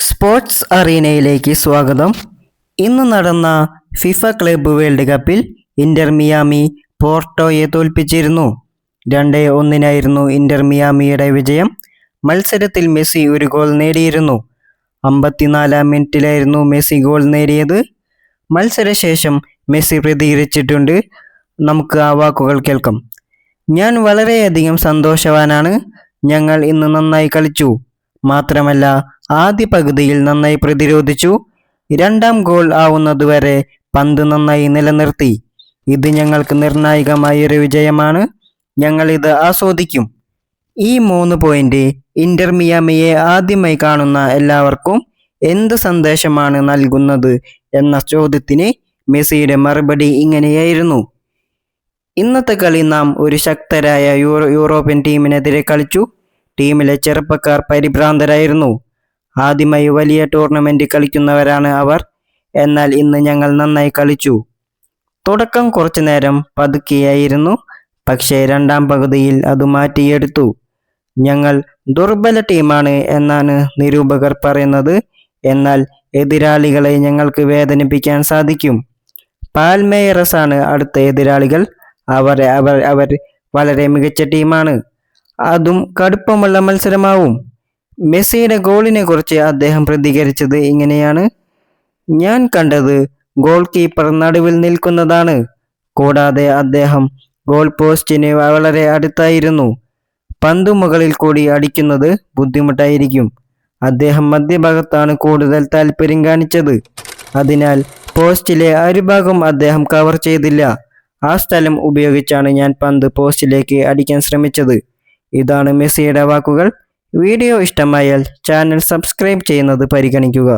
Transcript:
Sports അറീനയിലേക്ക് സ്വാഗതം. ഇന്ന് നടന്ന ഫിഫ ക്ലബ്ബ് വേൾഡ് കപ്പിൽ ഇന്റർ മിയാമി പോർട്ടോയെ തോൽപ്പിച്ചിരുന്നു. രണ്ട് ഒന്നിനായിരുന്നു ഇന്റർ മിയാമിയുടെ വിജയം. മത്സരത്തിൽ മെസ്സി ഒരു ഗോൾ നേടിയിരുന്നു. അമ്പത്തിനാലാം മിനിറ്റിലായിരുന്നു മെസ്സി ഗോൾ നേടിയത്. മത്സരശേഷം മെസ്സി പ്രതികരിച്ചിട്ടുണ്ട്. നമുക്ക് ആ വാക്കുകൾ കേൾക്കാം. ഞാൻ വളരെയധികം സന്തോഷവാനാണ്. ഞങ്ങൾ ഇന്ന് നന്നായി കളിച്ചു. മാത്രമല്ല ആദ്യ പകുതിയിൽ നന്നായി പ്രതിരോധിച്ചു. രണ്ടാം ഗോൾ ആവുന്നതുവരെ പന്ത് നന്നായി നിലനിർത്തി. ഇത് ഞങ്ങൾക്ക് നിർണായകമായ ഒരു വിജയമാണ്. ഞങ്ങൾ ഇത് ആസ്വദിക്കും. ഈ മൂന്ന് പോയിന്റ് ഇന്റർമിയാമിയെ ആദ്യമായി കാണുന്ന എല്ലാവർക്കും എന്ത് സന്ദേശമാണ് നൽകുന്നത് എന്ന ചോദ്യത്തിന് മെസ്സിയുടെ മറുപടി ഇങ്ങനെയായിരുന്നു. ഇന്നത്തെ കളി നാം ഒരു ശക്തരായ യൂറോ യൂറോപ്യൻ ടീമിനെതിരെ കളിച്ചു. ടീമിലെ ചെറുപ്പക്കാർ പരിഭ്രാന്തരായിരുന്നു. ആദ്യമായി വലിയ ടൂർണമെന്റ് കളിക്കുന്നവരാണ് അവർ. എന്നാൽ ഇന്ന് ഞങ്ങൾ നന്നായി കളിച്ചു. തുടക്കം കുറച്ചു നേരം പതുക്കിയായിരുന്നു. പക്ഷേ രണ്ടാം പകുതിയിൽ അത് മാറ്റിയെടുത്തു. ഞങ്ങൾ ദുർബല ടീമാണ് എന്നാണ് നിരൂപകർ പറയുന്നത്. എന്നാൽ എതിരാളികളെ ഞങ്ങൾക്ക് വേദനിപ്പിക്കാൻ സാധിക്കും. പാൽമേയറസ് ആണ് അടുത്ത എതിരാളികൾ. അവർ അവർ അവർ വളരെ മികച്ച ടീമാണ്. അതും കടുപ്പമുള്ള മത്സരമാവും. മെസ്സിയുടെ ഗോളിനെ കുറിച്ച് അദ്ദേഹം പ്രതികരിച്ചത് ഇങ്ങനെയാണ്. ഞാൻ കണ്ടത് ഗോൾ കീപ്പർ നടുവിൽ നിൽക്കുന്നതാണ്. കൂടാതെ അദ്ദേഹം ഗോൾ പോസ്റ്റിന് വളരെ അടുത്തായിരുന്നു. പന്ത് മുകളിൽ കൂടി അടിക്കുന്നത് ബുദ്ധിമുട്ടായിരിക്കും. അദ്ദേഹം മധ്യഭാഗത്താണ് കൂടുതൽ താല്പര്യം കാണിച്ചത്. അതിനാൽ പോസ്റ്റിലെ അരുഭാഗം അദ്ദേഹം കവർ ചെയ്തില്ല. ആ സ്ഥലം ഉപയോഗിച്ചാണ് ഞാൻ പന്ത് പോസ്റ്റിലേക്ക് അടിക്കാൻ ശ്രമിച്ചത്. ഇതാണ് മെസ്സിയുടെ വാക്കുകൾ. വീഡിയോ ഇഷ്ടമായാൽ ചാനൽ സബ്സ്ക്രൈബ് ചെയ്യുന്നത് പരിഗണിക്കുക.